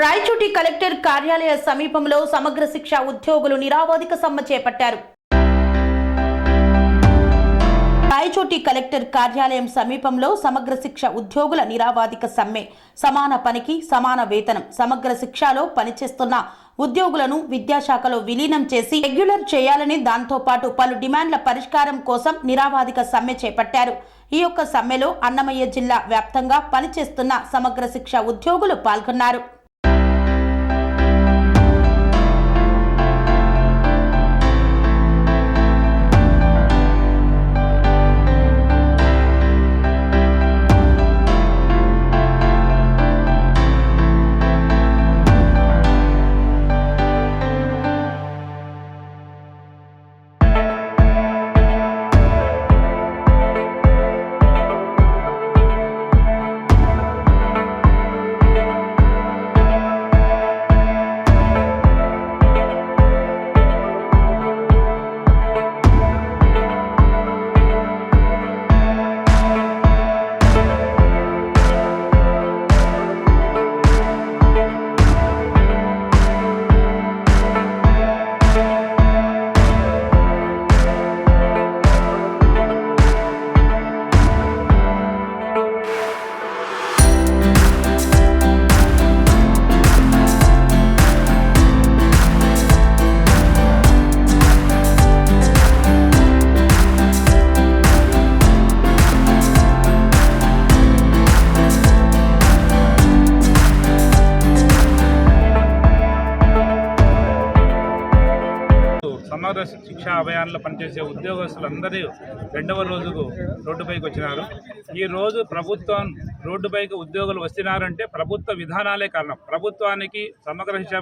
Rayachoti collector కార్యాలయ సమీపంలో సమగ్ర శిక్ష ఉద్యోగులు నిరావధిక సమ్మె చేపట్టారు. రాయచోటి కలెక్టర్ కార్యాలయం సమీపంలో సమగ్ర శిక్ష ఉద్యోగుల నిరావాదిక సమ్మె సమాన పనికి సమాన వేతనం సమగ్ర శిక్షలో పనిచేస్తున్న ఉద్యోగులను విద్యాశాఖలో విలీనం చేసి రెగ్యులర్ చేయాలని దాంతో పాటు పలు డిమాండ్ల పరిష్కారం కోసం నిరావాదిక సమ్మె చేపట్టారు. ఈ యొక్క సమ్మెలో అన్నమయ్య జిల్లా వ్యాప్తంగా పనిచేస్తున్న సమగ్ర శిక్ష ఉద్యోగులు పాల్గొన్నారు. సమగ్ర శిక్షా అభియాన్లో పనిచేసే ఉద్యోగస్తులందరూ రెండవ రోజుకు రోడ్డుపైకి వచ్చినారు. ఈ రోజు ప్రభుత్వం రోడ్డుపైకి ఉద్యోగులు వస్తున్నారంటే ప్రభుత్వ విధానాలే కారణం. ప్రభుత్వానికి సమగ్ర శిక్షా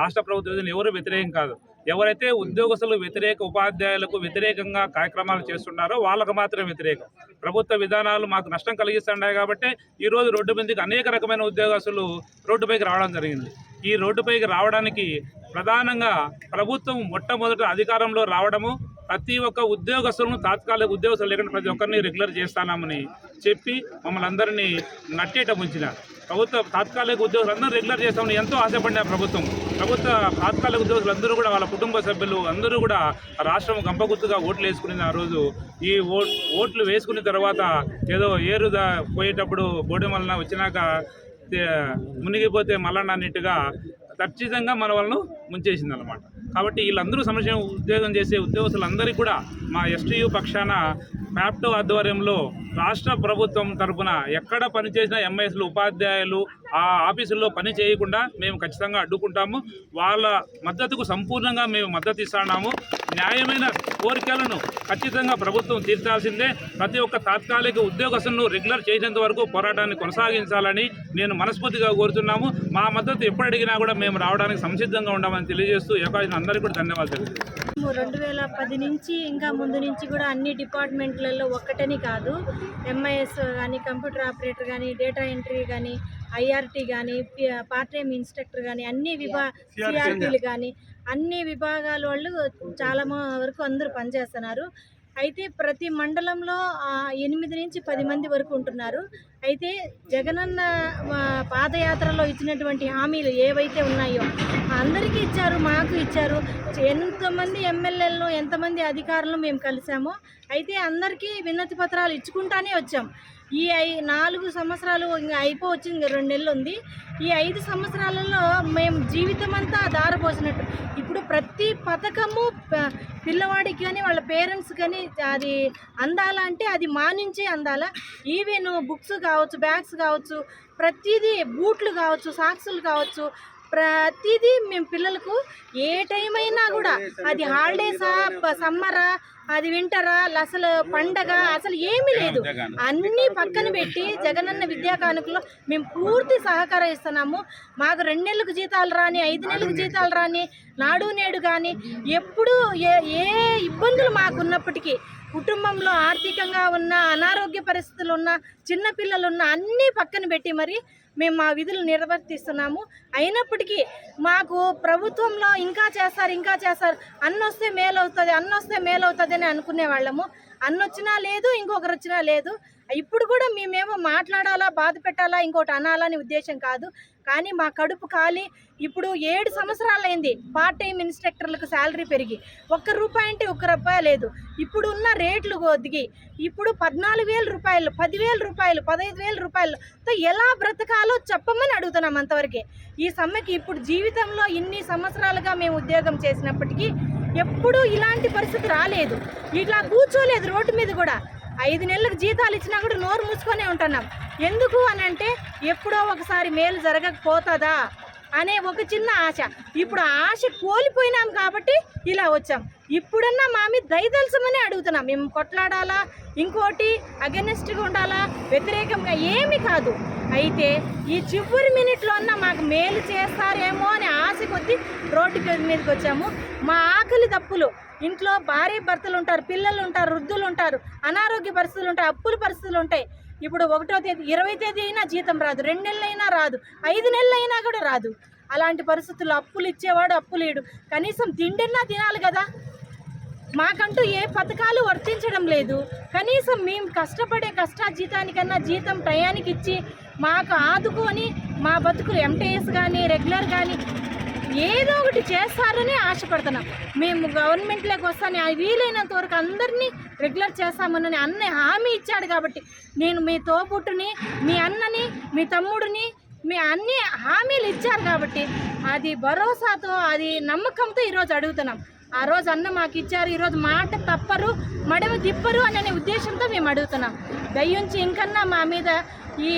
రాష్ట్ర ప్రభుత్వం ఎవరు వ్యతిరేకం కాదు. ఎవరైతే ఉద్యోగస్తులు వ్యతిరేక ఉపాధ్యాయులకు వ్యతిరేకంగా కార్యక్రమాలు చేస్తున్నారో వాళ్ళకు మాత్రం వ్యతిరేకం. ప్రభుత్వ విధానాలు మాకు నష్టం కలిగిస్తున్నాయి కాబట్టి ఈ రోజు రోడ్డు మీదకి అనేక రకమైన ఉద్యోగస్తులు రోడ్డుపైకి రావడం జరిగింది. ఈ రోడ్డుపైకి రావడానికి ప్రధానంగా ప్రభుత్వం మొట్టమొదట అధికారంలో రావడము ప్రతి ఒక్క ఉద్యోగస్తులను తాత్కాలిక ఉద్యోగస్తులు లేకుండా ప్రతి ఒక్కరిని రెగ్యులర్ చేస్తానామని చెప్పి మమ్మల్ని అందరినీ నట్టేట ఉంచినారు ప్రభుత్వ తాత్కాలిక ఉద్యోగులు అందరూ రెగ్యులర్ చేస్తామని ఎంతో ఆశపడిన ప్రభుత్వం. ప్రభుత్వ తాత్కాలిక ఉద్యోగులు అందరూ కూడా వాళ్ళ కుటుంబ సభ్యులు అందరూ కూడా రాష్ట్రం గంపగుత్తుగా ఓట్లు వేసుకుని ఆ రోజు. ఈ ఓ ఓట్లు వేసుకున్న తర్వాత ఏదో ఏరు పోయేటప్పుడు బోడి వలన వచ్చినాక మునిగిపోతే మల్లన్న అన్నట్టుగా ఖచ్చితంగా మన వాళ్ళను ముంచేసింది అనమాట కాబట్టి వీళ్ళందరూ సమస్య ఉద్యోగం చేసే ఉద్యోగస్తులందరికీ కూడా మా ఎస్టీయు పక్షాన ప్యాప్టో ఆధ్వర్యంలో రాష్ట్ర ప్రభుత్వం తరపున ఎక్కడ పనిచేసిన ఎంఐఎస్లు ఉపాధ్యాయులు ఆ ఆఫీసుల్లో పని చేయకుండా మేము ఖచ్చితంగా అడ్డుకుంటాము. వాళ్ళ మద్దతుకు సంపూర్ణంగా మేము మద్దతు ఇస్తున్నాము. న్యాయమైన కోరికలను ఖచ్చితంగా ప్రభుత్వం తీర్చాల్సిందే. ప్రతి ఒక్క తాత్కాలిక ఉద్యోగస్తులను రెగ్యులర్ చేసేంత వరకు పోరాటాన్ని కొనసాగించాలని నేను మనస్ఫూర్తిగా కోరుతున్నాము. మా మద్దతు ఎప్పుడు అడిగినా కూడా మేము రావడానికి సంసిద్ధంగా ఉండమని తెలియజేస్తూ ఈ అవకాశం అందరికీ కూడా ధన్యవాదాలు. తెలియజేస్తున్నాను. రెండు వేల పది నుంచి ఇంకా ముందు నుంచి కూడా అన్ని డిపార్ట్మెంట్లలో ఒక్కటని కాదు ఎంఐఎస్ కానీ కంప్యూటర్ ఆపరేటర్ కానీ డేటా ఎంట్రీ కానీ ఐఆర్టీ కానీ పార్ట్ టైం ఇన్స్ట్రక్టర్ కానీ అన్ని విభా సిఆర్టీలు కానీ అన్ని విభాగాల వాళ్ళు చాలా వరకు అందరూ పనిచేస్తున్నారు అయితే ప్రతి మండలంలో ఎనిమిది నుంచి పది మంది వరకు ఉంటున్నారు. అయితే జగనన్న పాదయాత్రలో ఇచ్చినటువంటి హామీలు ఏవైతే ఉన్నాయో అందరికీ ఇచ్చారు మాకు ఇచ్చారు. ఎంతమంది ఎమ్మెల్యేలను ఎంతమంది అధికారులను మేము కలిసామో అయితే అందరికీ వినతి పత్రాలు ఇచ్చుకుంటానే వచ్చాం. ఈ ఐ నాలుగు సంవత్సరాలు ఇంకా అయిపోవచ్చింది రెండు నెలలు ఉంది. ఈ ఐదు సంవత్సరాలలో మేము జీవితం అంతా దారపోసినట్టు ప్రతి పథకము పిల్లవాడికి కానీ వాళ్ళ పేరెంట్స్ కానీ అది అందాలంటే అది మా నుంచే అందాల. ఈవెన్ బుక్స్ కావచ్చు బ్యాగ్స్ కావచ్చు ప్రతిదీ బూట్లు కావచ్చు సాక్సులు కావచ్చు ప్రతిదీ మేము పిల్లలకు ఏ టైం అయినా కూడా. అది హాలిడేసా సమ్మరా అది వింటరా అసలు పండగ అసలు ఏమీ లేదు. అన్నీ పక్కన పెట్టి జగనన్న విద్యా కానుకలో మేము పూర్తి సహకారం ఇస్తున్నాము. మాకు రెండు నెలలకు జీతాలు రాని ఐదు నెలలకు జీతాలు రాని నాడు నేడు కానీ ఎప్పుడు ఏ ఏ ఇబ్బందులు మాకు ఉన్నప్పటికీ కుటుంబంలో ఆర్థికంగా ఉన్న అనారోగ్య పరిస్థితులు ఉన్న చిన్నపిల్లలు ఉన్న అన్నీ పక్కన పెట్టి మరి మేము మా విధులు నిర్వర్తిస్తున్నాము. అయినప్పటికీ మాకు ప్రభుత్వంలో ఇంకా చేస్తారు ఇంకా చేస్తారు. అన్నొస్తే మేలు అవుతుంది అన్నొస్తే మేలు అవుతుంది అని అనుకునే వాళ్ళము. అన్న వచ్చినా లేదు ఇంకొకరు వచ్చినా లేదు. ఇప్పుడు కూడా మేమేమో మాట్లాడాలా బాధ పెట్టాలా ఇంకోటి అనాలని ఉద్దేశం కాదు. కానీ మా కడుపు ఖాళీ. ఇప్పుడు ఏడు సంవత్సరాలైంది పార్ట్ టైం ఇన్స్ట్రక్టర్లకు శాలరీ పెరిగి. ఒక్క రూపాయి అంటే ఒక్క రూపాయి లేదు. ఇప్పుడు ఉన్న రేట్లు కొద్దిగి. ఇప్పుడు పద్నాలుగు వేల రూపాయలు పదివేల రూపాయలు పదహైదు వేల రూపాయలతో ఎలా బ్రతకాలో చెప్పమని అడుగుతున్నాం అంతవరకే. ఈ సమ్మెకి ఇప్పుడు జీవితంలో ఇన్ని సంవత్సరాలుగా మేము ఉద్యోగం చేసినప్పటికీ ఎప్పుడూ ఇలాంటి పరిస్థితి రాలేదు. ఇట్లా కూర్చోలేదు రోడ్డు మీద కూడా. ఐదు నెలలకు జీతాలు ఇచ్చినా కూడా నోరు మూసుకొనే ఉంటున్నాం. ఎందుకు అని అంటే ఎప్పుడో ఒకసారి మేలు జరగకపోతుందా అనే ఒక చిన్న ఆశ. ఇప్పుడు ఆశ కోల్పోయినాం కాబట్టి ఇలా వచ్చాం. ఇప్పుడన్నా మా మీద దయదలసమని అడుగుతున్నాం. మేము కొట్లాడాలా? ఇంకోటి అగెనిస్ట్గా ఉండాలా? వ్యతిరేకంగా ఏమీ కాదు. అయితే ఈ చివరి మినిట్లో అన్నా మాకు మేలు చేస్తారేమో అని ఆశ కొద్దీ రోడ్డు మీదకి వచ్చాము. మా ఆకలి తప్పులు. ఇంట్లో భార్య భర్తలు ఉంటారు పిల్లలు ఉంటారు వృద్ధులు ఉంటారు అనారోగ్య పరిస్థితులు ఉంటాయి అప్పుల పరిస్థితులు ఉంటాయి ఇప్పుడు ఒకటో తేదీ ఇరవై తేదీ అయినా జీతం రాదు రెండు నెలలైనా రాదు ఐదు నెలలు అయినా కూడా రాదు. అలాంటి పరిస్థితుల్లో అప్పులు ఇచ్చేవాడు అప్పులు ఇడు కనీసం తిండిన్నా తినాలి కదా. మాకంటూ ఏ పథకాలు వర్తించడం లేదు. కనీసం మేము కష్టపడే కష్టాజీతానికన్నా జీతం టయానికి ఇచ్చి మాకు ఆదుకొని మా బతుకులు ఎంటీఎస్ కానీ రెగ్యులర్ కానీ ఏదో ఒకటి చేస్తారని ఆశపడుతున్నాం. మేము గవర్నమెంట్లోకి వస్తాను వీలైనంత వరకు అందరినీ రెగ్యులర్ చేస్తామని అన్న హామీ ఇచ్చాడు కాబట్టి నేను మీ తోబుట్టుని మీ అన్నని మీ తమ్ముడిని మీ అన్ని హామీలు ఇచ్చారు కాబట్టి అది భరోసాతో అది నమ్మకంతో ఈరోజు అడుగుతున్నాం. ఆ రోజు అన్న మాకు ఇచ్చారు ఈరోజు మాట తప్పరు మడమ తిప్పరు అనే ఉద్దేశంతో మేము అడుగుతున్నాం. దయ్యుంచి ఇంకన్నా మా మీద ఈ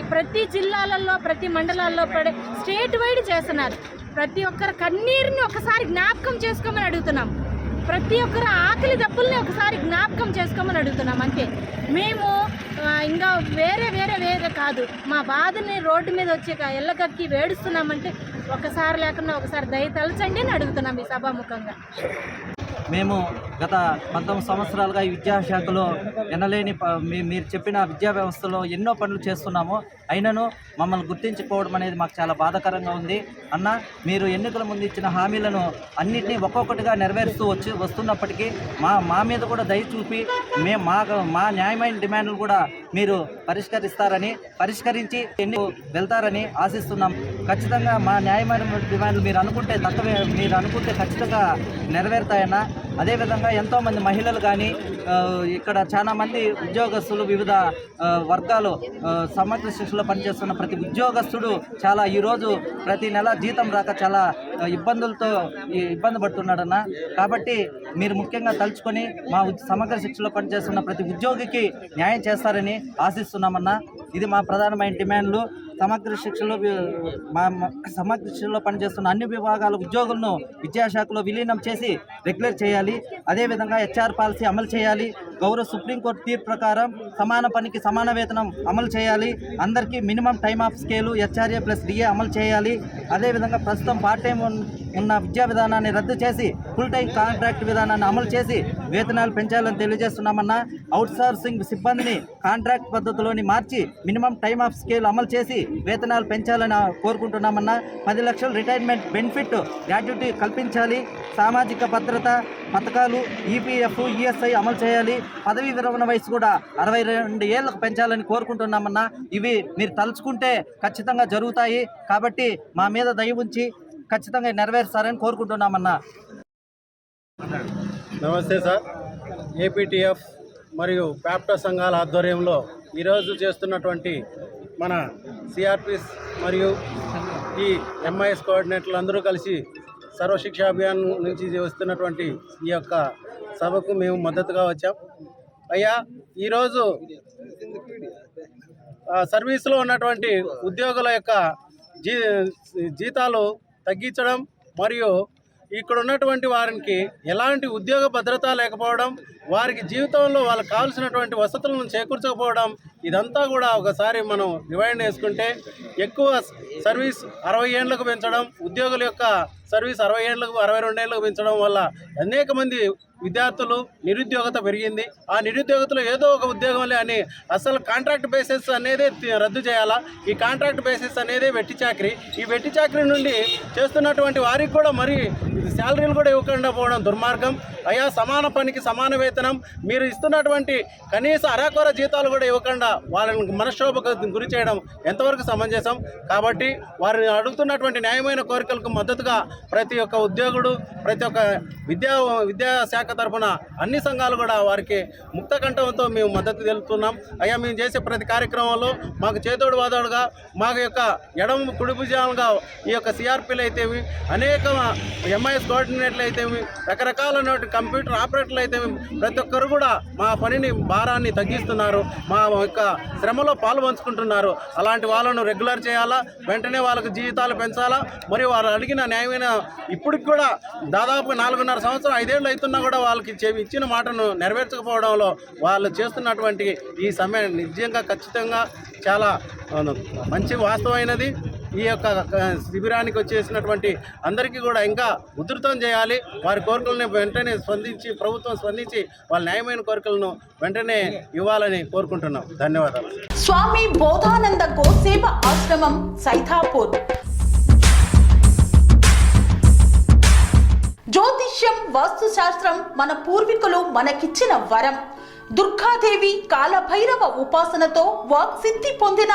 ఈ ప్రతి జిల్లాలలో ప్రతి మండలాల్లో పడే స్టేట్ వైడ్ చేస్తున్నారు. ప్రతి ఒక్కరు కన్నీరుని ఒకసారి జ్ఞాపకం చేసుకోమని అడుగుతున్నాం. ప్రతి ఒక్కరు ఆకలి దప్పుల్ని ఒకసారి జ్ఞాపకం చేసుకోమని అడుగుతున్నాం అంతే. మేము ఇంకా వేరే వేరే వేరే కాదు. మా బాధని రోడ్డు మీద వచ్చి ఎల్లకక్కి వేడుస్తున్నామంటే ఒకసారి లేకుండా ఒకసారి దయ తలచండి అని అడుగుతున్నాం ఈ సభాముఖంగా. మేము గత పంతొమ్మిది సంవత్సరాలుగా ఈ విద్యాశాఖలో ఎనలేని ప- మీ- మీరు చెప్పిన విద్యా వ్యవస్థలో ఎన్నో పనులు చేస్తున్నాము. అయినను మమ్మల్ని గుర్తించుకోవడం అనేది మాకు చాలా బాధాకరంగా ఉంది. అన్న మీరు ఎన్నికల ముందు ఇచ్చిన హామీలను అన్నింటినీ ఒక్కొక్కటిగా నెరవేరుస్తూ వచ్చి వస్తున్నప్పటికీ మా మా మీద కూడా దయ చూపి మేము మా మా న్యాయమైన డిమాండ్లు కూడా మీరు పరిష్కరిస్తారని పరిష్కరించి ఎన్ని వెళ్తారని ఆశిస్తున్నాం. ఖచ్చితంగా మా న్యాయమైన డిమాండ్లు మీరు అనుకుంటే తక్కువే మీరు అనుకుంటే ఖచ్చితంగా నెరవేరుతాయన్న అదేవిధంగా ఎంతోమంది మహిళలు కానీ ఇక్కడ చాలామంది ఉద్యోగస్తులు వివిధ వర్గాలు సమగ్ర శిక్షలో పనిచేస్తున్న ప్రతి ఉద్యోగస్తుడు చాలా ఈరోజు ప్రతి నెల జీతం రాక చాలా ఇబ్బందులతో ఇబ్బంది పడుతున్నాడన్న. కాబట్టి మీరు ముఖ్యంగా తలుచుకొని మా సమగ్ర శిక్షలో పనిచేస్తున్న ప్రతి ఉద్యోగికి న్యాయం చేస్తారని ఆశిస్తున్నామన్నా. ఇది మా ప్రధానమైన డిమాండ్లు. సమగ్ర శిక్షలో మా సమగ్ర శిక్షలో పనిచేస్తున్న అన్ని విభాగాల ఉద్యోగులను విద్యాశాఖలో విలీనం చేసి రెగ్యులర్ చేయాలి. అదేవిధంగా హెచ్ఆర్ పాలసీ అమలు చేయాలి. గౌరవ సుప్రీంకోర్టు తీర్పు ప్రకారం సమాన పనికి సమాన వేతనం అమలు చేయాలి. అందరికీ minimum time of scale HRA plus DA అమలు చేయాలి. అదేవిధంగా ప్రస్తుతం పార్ట్ టైం ఉన్న విద్యా విధానాన్ని రద్దు చేసి ఫుల్ టైం కాంట్రాక్ట్ విధానాన్ని అమలు చేసి వేతనాలు పెంచాలని తెలియజేస్తున్నామన్నా అవుట్ సోర్సింగ్ సిబ్బందిని కాంట్రాక్ట్ పద్ధతిలోని మార్చి మినిమం టైమ్ ఆఫ్ స్కేల్ అమలు చేసి వేతనాలు పెంచాలని కోరుకుంటున్నామన్నా పది లక్షల రిటైర్మెంట్ బెనిఫిట్ గ్రాట్యుటీ కల్పించాలి. సామాజిక భద్రత పథకాలు ఈపీఎఫ్ ఈఎస్ఐ అమలు చేయాలి. పదవీ విరమణ వయసు కూడా అరవై రెండు ఏళ్ళకు పెంచాలని కోరుకుంటున్నామన్నా ఇవి మీరు తలుచుకుంటే ఖచ్చితంగా జరుగుతాయి. కాబట్టి మా మీద దయ ఉంచి ఖచ్చితంగా నెరవేరుస్తారని కోరుకుంటున్నామన్నా. నమస్తే సార్. ఏపీటీఎఫ్ మరియు ప్యాప్టో సంఘాల ఆధ్వర్యంలో ఈరోజు చేస్తున్నటువంటి మన సిఆర్పిస్ మరియు ఈ ఎంఐఎస్ కోఆర్డినేటర్లు అందరూ కలిసి సర్వశిక్ష అభియాన్ నుంచి వస్తున్నటువంటి ఈ యొక్క సభకు మేము మద్దతుగా వచ్చాం. అయ్యా ఈరోజు సర్వీసులో ఉన్నటువంటి ఉద్యోగుల యొక్క జీ జీతాలు తగ్గించడం మరియు ఇక్కడ ఉన్నటువంటి వారికి ఎలాంటి ఉద్యోగ భద్రత లేకపోవడం వారికి జీవితంలో వాళ్ళకి కావాల్సినటువంటి వసతులను చేకూర్చకపోవడం ఇదంతా కూడా ఒకసారి మనం రివైండ్ చేసుకుంటే ఎక్కువ సర్వీస్ అరవై ఏళ్ళకు పెంచడం ఉద్యోగుల యొక్క సర్వీస్ అరవై ఏళ్ళకు అరవై రెండు ఏళ్ళకు పెంచడం వల్ల అనేక మంది విద్యార్థులు నిరుద్యోగత పెరిగింది. ఆ నిరుద్యోగతలో ఏదో ఒక ఉద్యోగంలే అని అసలు కాంట్రాక్ట్ బేసిస్ అనేది రద్దు చేయాలా? ఈ కాంట్రాక్ట్ బేసిస్ అనేది వెట్టి చాకరీ. ఈ వెట్టి చాకరీ నుండి చేస్తున్నటువంటి వారికి కూడా మరి శాలరీలు కూడా ఇవ్వకుండా పోవడం దుర్మార్గం. అయ్యా సమాన పనికి సమాన వేతనం. మీరు ఇస్తున్నటువంటి కనీస అరాకొర జీతాలు కూడా ఇవ్వకుండా వాళ్ళని మనక్షోభకు గురి చేయడం ఎంతవరకు సమంజసం? కాబట్టి వారిని అడుగుతున్నటువంటి న్యాయమైన కోరికలకు మద్దతుగా ప్రతి ఒక్క ఉద్యోగుడు ప్రతి ఒక్క విద్యా విద్యాశాఖ తరఫున అన్ని సంఘాలు కూడా వారికి ముక్త కంఠంతో మేము మద్దతు తెలుపుతున్నాం. అయ్యా మేము చేసే ప్రతి కార్యక్రమంలో మాకు చేదోడు వాదోడుగా మాకు యొక్క ఎడమ కుడి భుజాలుగా ఈ యొక్క సిఆర్పీలు అయితేవి అనేక ఎంఐఎస్ కోఆర్డినేటర్లు అయితేవి రకరకాలైనటువంటి కంప్యూటర్ ఆపరేటర్లు అయితేవి ప్రతి ఒక్కరు కూడా మా పనిని భారాన్ని తగ్గిస్తున్నారు. మా యొక్క శ్రమలో పాలు పంచుకుంటున్నారు. అలాంటి వాళ్ళను రెగ్యులర్ చేయాలా? వెంటనే వాళ్ళకు జీవితాలు పెంచాలా? మరి వాళ్ళు అడిగిన న్యాయమైన ఇప్పటికి కూడా దాదాపు నాలుగున్నర సంవత్సరం ఐదేళ్ళు అవుతున్నా కూడా వాళ్ళకి ఇచ్చిన మాటను నెరవేర్చకపోవడంలో వాళ్ళు చేస్తున్నటువంటి ఈ సమయం నిజంగా ఖచ్చితంగా చాలా మంచి వాస్తవమైనది. ఈ యొక్క శిబిరానికి వచ్చేసినటువంటి అందరికీ కూడా ఇంకా ఉధృతం చేయాలి. వారి కోరికలను వెంటనే స్పందించి ప్రభుత్వం స్పందించి వాళ్ళ న్యాయమైన కోరికలను వెంటనే ఇవ్వాలని కోరుకుంటున్నాం. ధన్యవాదాలు. స్వామి బోధానంద గోసేవ ఆశ్రమం సైథాపూర్ జ్యోతిష్యం వాస్తుశాస్త్రం మన పూర్వీకులు మనకిచ్చిన వరం. దుర్గాదేవి కాలభైరవ ఉపాసనతో వాక్సిద్ధి పొందిన